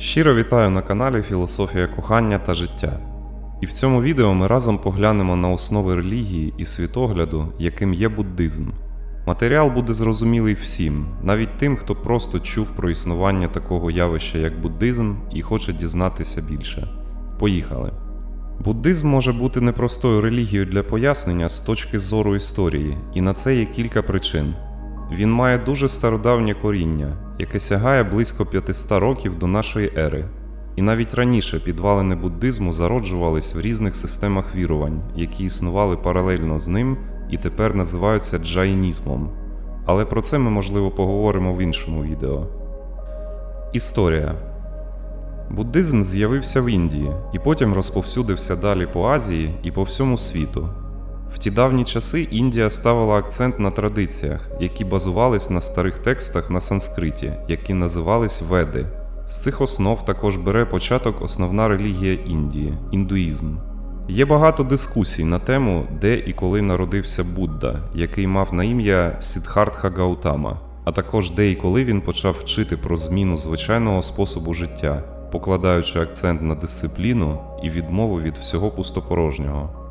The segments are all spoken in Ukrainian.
Щиро вітаю на каналі Філософія кохання та життя. І в цьому відео ми разом поглянемо на основи релігії і світогляду, яким є буддизм. Матеріал буде зрозумілий всім, навіть тим, хто просто чув про існування такого явища, як буддизм, і хоче дізнатися більше. Поїхали! Буддизм може бути непростою релігією для пояснення з точки зору історії, і на це є кілька причин. Він має дуже стародавнє коріння, яке сягає близько 500 років до нашої ери. І навіть раніше підвалини буддизму зароджувались в різних системах вірувань, які існували паралельно з ним і тепер називаються джайнізмом. Але про це ми, можливо, поговоримо в іншому відео. Історія Буддизм з'явився в Індії і потім розповсюдився далі по Азії і по всьому світу. В ті давні часи Індія ставила акцент на традиціях, які базувались на старих текстах на санскриті, які називались Веди. З цих основ також бере початок основна релігія Індії індуїзм. Є багато дискусій на тему, де і коли народився Будда, який мав на ім'я Сідхартха Гаутама, а також де і коли він почав вчити про зміну звичайного способу життя, покладаючи акцент на дисципліну і відмову від всього пустопорожнього.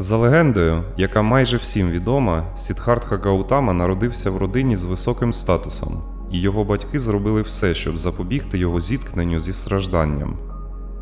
За легендою, яка майже всім відома, Сідхартха Гаутама народився в родині з високим статусом, і його батьки зробили все, щоб запобігти його зіткненню зі стражданням.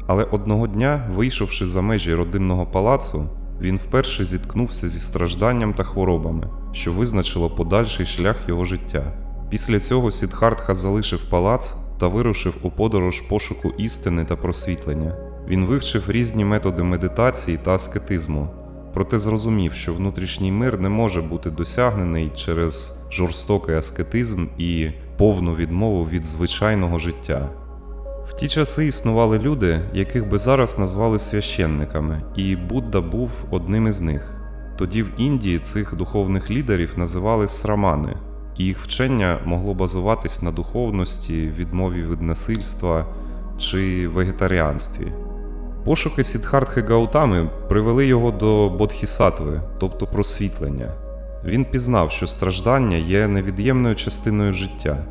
Але одного дня, вийшовши за межі родинного палацу, він вперше зіткнувся зі стражданням та хворобами, що визначило подальший шлях його життя. Після цього Сідхартха залишив палац та вирушив у подорож пошуку істини та просвітлення. Він вивчив різні методи медитації та аскетизму, проте зрозумів, що внутрішній мир не може бути досягнений через жорстокий аскетизм і повну відмову від звичайного життя. В ті часи існували люди, яких би зараз назвали священниками, і Будда був одним із них. Тоді в Індії цих духовних лідерів називали срамани, і їх вчення могло базуватись на духовності, відмові від насильства чи вегетаріанстві. Пошуки Сідхартхи Гаутами привели його до бодхісатви, тобто просвітлення. Він пізнав, що страждання є невід'ємною частиною життя,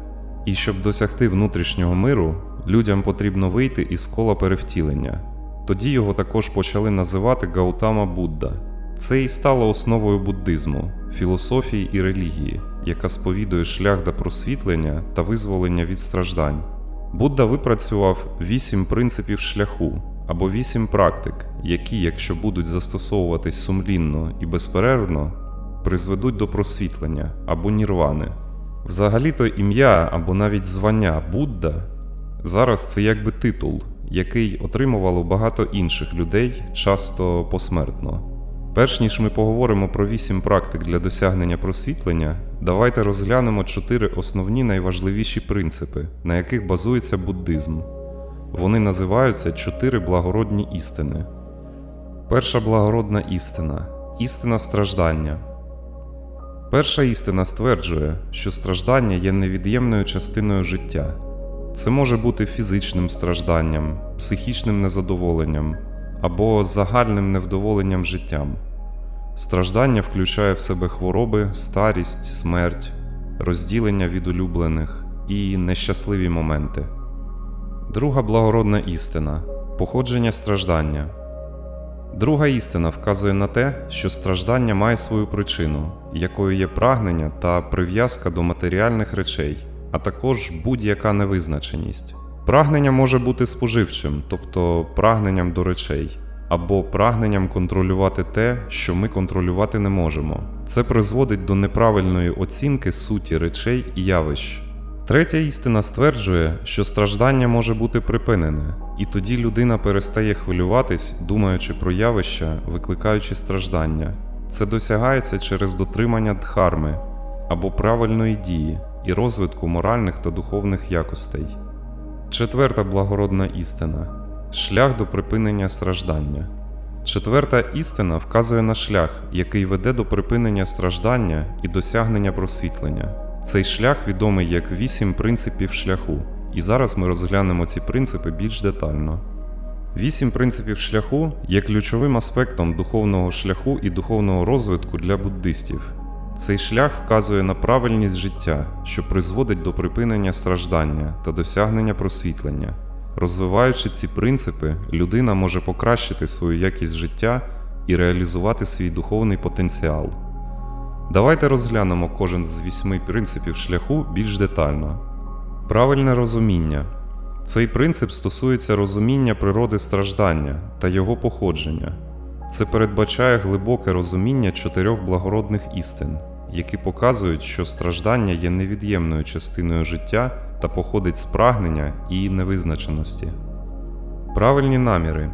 і щоб досягти внутрішнього миру, людям потрібно вийти із кола перевтілення. Тоді його також почали називати Гаутама Будда. Це і стало основою буддизму, філософії і релігії, яка сповідує шлях до просвітлення та визволення від страждань. Будда випрацював вісім принципів шляху або вісім практик, які, якщо будуть застосовуватись сумлінно і безперервно, призведуть до просвітлення або нірвани. Взагалі-то ім'я або навіть звання Будда зараз це якби титул, який отримувало багато інших людей, часто посмертно. Перш ніж ми поговоримо про вісім практик для досягнення просвітлення, давайте розглянемо чотири основні найважливіші принципи, на яких базується буддизм. Вони називаються чотири благородні істини. Перша благородна істина істина страждання. Перша істина стверджує, що страждання є невід'ємною частиною життя. Це може бути фізичним стражданням, психічним незадоволенням або загальним невдоволенням життям. Страждання включає в себе хвороби, старість, смерть, розділення від улюблених і нещасливі моменти. Друга благородна істина походження страждання. Друга істина вказує на те, що страждання має свою причину, якою є прагнення та прив'язка до матеріальних речей, а також будь-яка невизначеність. Прагнення може бути споживчим, тобто прагненням до речей, або прагненням контролювати те, що ми контролювати не можемо. Це призводить до неправильної оцінки суті речей і явищ. Третя істина стверджує, що страждання може бути припинене, і тоді людина перестає хвилюватись, думаючи про явища, викликаючи страждання. Це досягається через дотримання дхарми або правильної дії і розвитку моральних та духовних якостей. Четверта благородна істина шлях до припинення страждання. Четверта істина вказує на шлях, який веде до припинення страждання і досягнення просвітлення. Цей шлях відомий як вісім принципів шляху, і зараз ми розглянемо ці принципи більш детально. Вісім принципів шляху є ключовим аспектом духовного шляху і духовного розвитку для буддистів. Цей шлях вказує на правильність життя, що призводить до припинення страждання та досягнення просвітлення. Розвиваючи ці принципи, людина може покращити свою якість життя і реалізувати свій духовний потенціал. Давайте розглянемо кожен з вісьми принципів шляху більш детально. Правильне розуміння. Цей принцип стосується розуміння природи страждання та його походження. Це передбачає глибоке розуміння чотирьох благородних істин, які показують, що страждання є невід'ємною частиною життя та походить з прагнення і невизначеності. Правильні наміри.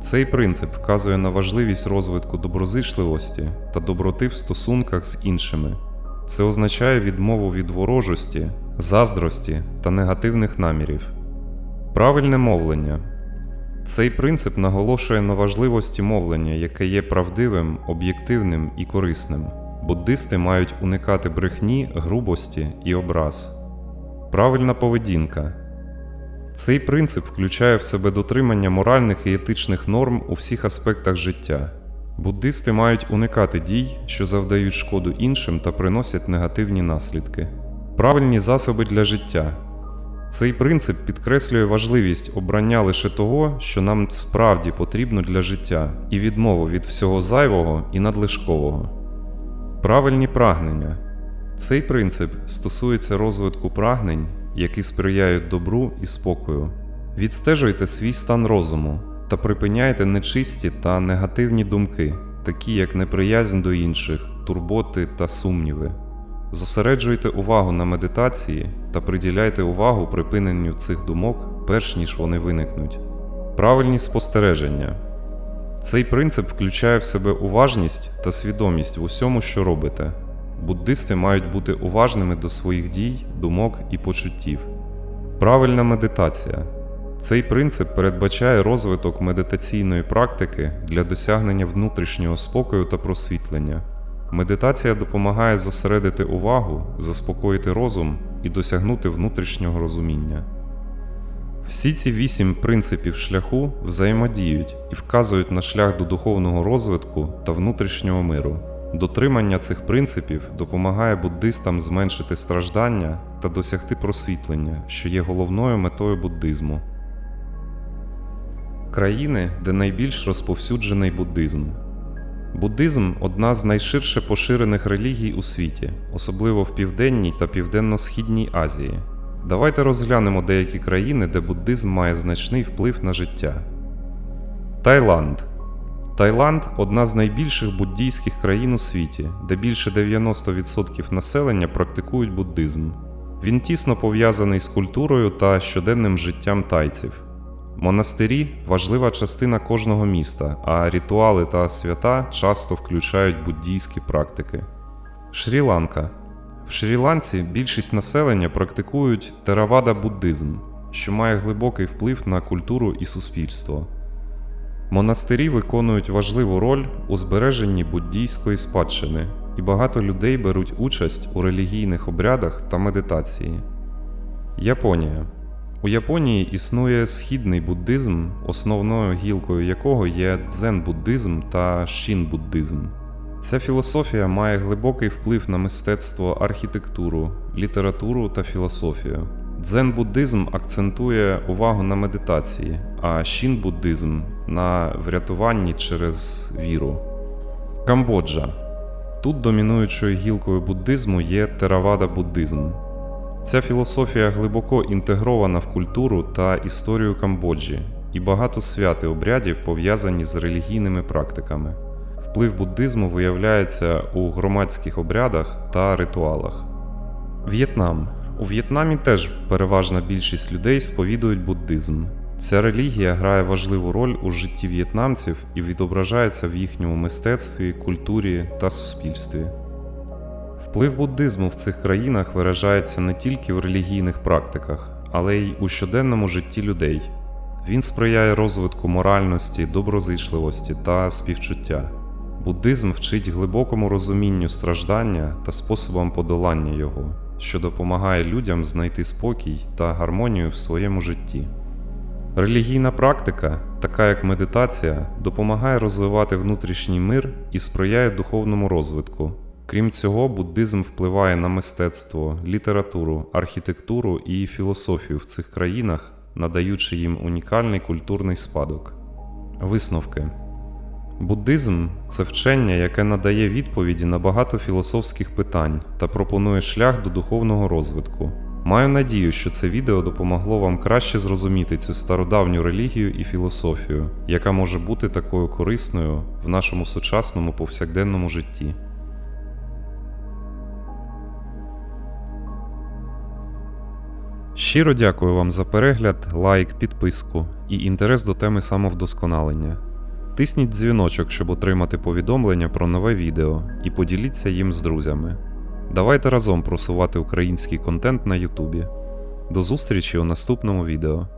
Цей принцип вказує на важливість розвитку доброзичливості та доброти в стосунках з іншими. Це означає відмову від ворожості, заздрості та негативних намірів. Правильне мовлення. Цей принцип наголошує на важливості мовлення, яке є правдивим, об'єктивним і корисним. Буддисти мають уникати брехні, грубості і образ. Правильна поведінка. Цей принцип включає в себе дотримання моральних і етичних норм у всіх аспектах життя. Буддисти мають уникати дій, що завдають шкоду іншим та приносять негативні наслідки. Правильні засоби для життя. Цей принцип підкреслює важливість обрання лише того, що нам справді потрібно для життя, і відмову від всього зайвого і надлишкового. Правильні прагнення. Цей принцип стосується розвитку прагнень, які сприяють добру і спокою. Відстежуйте свій стан розуму та припиняйте нечисті та негативні думки, такі як неприязнь до інших, турботи та сумніви. Зосереджуйте увагу на медитації та приділяйте увагу припиненню цих думок, перш ніж вони виникнуть. Правильні спостереження. Цей принцип включає в себе уважність та свідомість в усьому, що робите. Буддисти мають бути уважними до своїх дій, думок і почуттів. Правильна медитація. Цей принцип передбачає розвиток медитаційної практики для досягнення внутрішнього спокою та просвітлення. Медитація допомагає зосередити увагу, заспокоїти розум і досягнути внутрішнього розуміння. Всі ці вісім принципів шляху взаємодіють і вказують на шлях до духовного розвитку та внутрішнього миру. Дотримання цих принципів допомагає буддистам зменшити страждання та досягти просвітлення, що є головною метою буддизму. Країни, де найбільш розповсюджений буддизм. Буддизм одна з найширше поширених релігій у світі, особливо в Південній та Південно-Східній Азії. Давайте розглянемо деякі країни, де буддизм має значний вплив на життя. Таїланд. Таїланд одна з найбільших буддійських країн у світі, де більше 90% населення практикують буддизм. Він тісно пов'язаний з культурою та щоденним життям тайців. Монастирі важлива частина кожного міста, а ритуали та свята часто включають буддійські практики. Шрі-Ланка. В Шрі-Ланці більшість населення практикують теравада буддизм, що має глибокий вплив на культуру і суспільство. Монастирі виконують важливу роль у збереженні буддійської спадщини, і багато людей беруть участь у релігійних обрядах та медитації. Японія. У Японії існує східний буддизм, основною гілкою якого є дзен-буддизм та шін-буддизм. Ця філософія має глибокий вплив на мистецтво, архітектуру, літературу та філософію. Дзен-буддизм акцентує увагу на медитації, а шін-буддизм на врятуванні через віру. Камбоджа. Тут домінуючою гілкою буддизму є теравада буддизм. Ця філософія глибоко інтегрована в культуру та історію Камбоджі, і багато свят і обрядів пов'язані з релігійними практиками. Вплив буддизму виявляється у громадських обрядах та ритуалах. В'єтнам. У В'єтнамі теж переважна більшість людей сповідують буддизм. Ця релігія грає важливу роль у житті в'єтнамців і відображається в їхньому мистецтві, культурі та суспільстві. Вплив буддизму в цих країнах виражається не тільки в релігійних практиках, але й у щоденному житті людей. Він сприяє розвитку моральності, доброзичливості та співчуття. Буддизм вчить глибокому розумінню страждання та способам подолання його, що допомагає людям знайти спокій та гармонію в своєму житті. Релігійна практика, така як медитація, допомагає розвивати внутрішній мир і сприяє духовному розвитку. Крім цього, буддизм впливає на мистецтво, літературу, архітектуру і філософію в цих країнах, надаючи їм унікальний культурний спадок. Висновки Буддизм це вчення, яке надає відповіді на багато філософських питань та пропонує шлях до духовного розвитку. Маю надію, що це відео допомогло вам краще зрозуміти цю стародавню релігію і філософію, яка може бути такою корисною в нашому сучасному повсякденному житті. Щиро дякую вам за перегляд, лайк, підписку і інтерес до теми самовдосконалення. Тисніть дзвіночок, щоб отримати повідомлення про нове відео і поділіться їм з друзями. Давайте разом просувати український контент на Ютубі. До зустрічі у наступному відео.